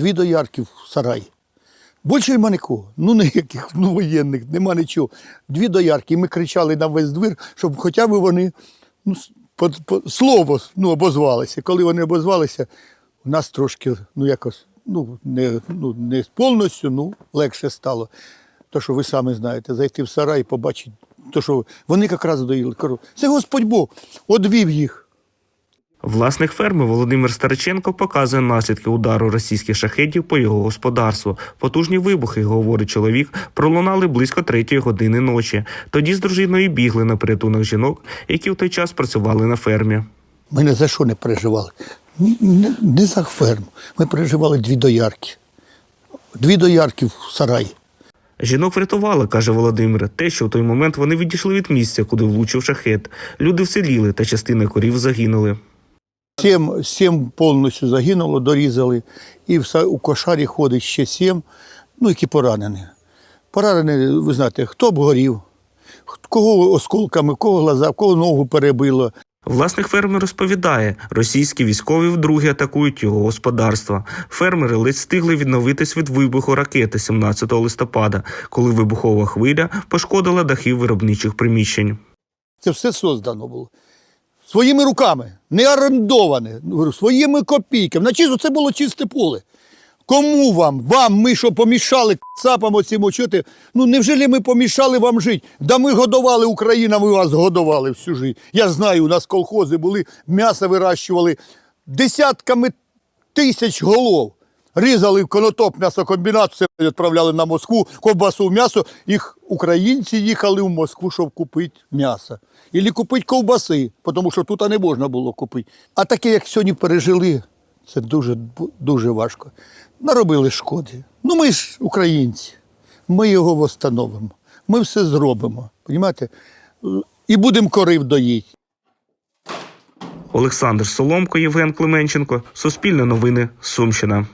дві доярки в сараї. Більше нема нікого. Ну, ніяких ну, воєнних, нема нічого. Дві доярки. І ми кричали на весь двір, щоб хоча б вони ну, по, по, слово ну, обозвалися. Коли вони обозвалися, у нас трошки, ну якось, ну, не, ну, не повністю, ну, легше стало. То, що ви самі знаєте, зайти в сарай і побачити, то, що вони якраз доїли. Це Господь Бог одвів їх. Власник ферми Володимир Стариченко показує наслідки удару російських шахедів по його господарству. Потужні вибухи, говорить чоловік, пролунали близько третьої години ночі. Тоді з дружиною бігли на порятунок жінок, які в той час працювали на фермі. Ми ні за що не переживали. Ні, не, не за ферму. Ми переживали дві доярки. Дві доярки в сараї. Жінок врятували, каже Володимир, те, що в той момент вони відійшли від місця, куди влучив шахет. Люди вціліли, та частина корів загинули. Сім, сім повністю загинуло, дорізали. І в, у кошарі ходить ще сім, ну, які поранені. Поранені, ви знаєте, хто б горів, кого осколками, кого глаза, кого ногу перебило. Власник ферми розповідає, російські військові вдруге атакують його господарства. Фермери ледь встигли відновитись від вибуху ракети 17 листопада, коли вибухова хвиля пошкодила дахи виробничих приміщень. Це все создано було. Своїми руками, не орендоване, своїми копійками. На чисто це було чисте поле. Кому вам? Вам ми що помішали цапам оцім очути? Ну невже ми помішали вам жити? Да ми годували Україна, ми вас годували всю життя. Я знаю, у нас колхози були, м'ясо вирощували десятками тисяч голов. Різали в конотоп м'ясокомбінат, все відправляли на Москву, ковбасу, м'ясо. Їх українці їхали в Москву, щоб купити м'ясо. Ілі купити ковбаси, тому що тут не можна було купити. А таке, як сьогодні пережили, це дуже, дуже важко. Наробили шкоди. Ну ми ж українці, ми його восстановимо. Ми все зробимо. Понімаєте? І будемо корив доїти. Олександр Соломко, Євген Клименченко, Суспільне новини, Сумщина.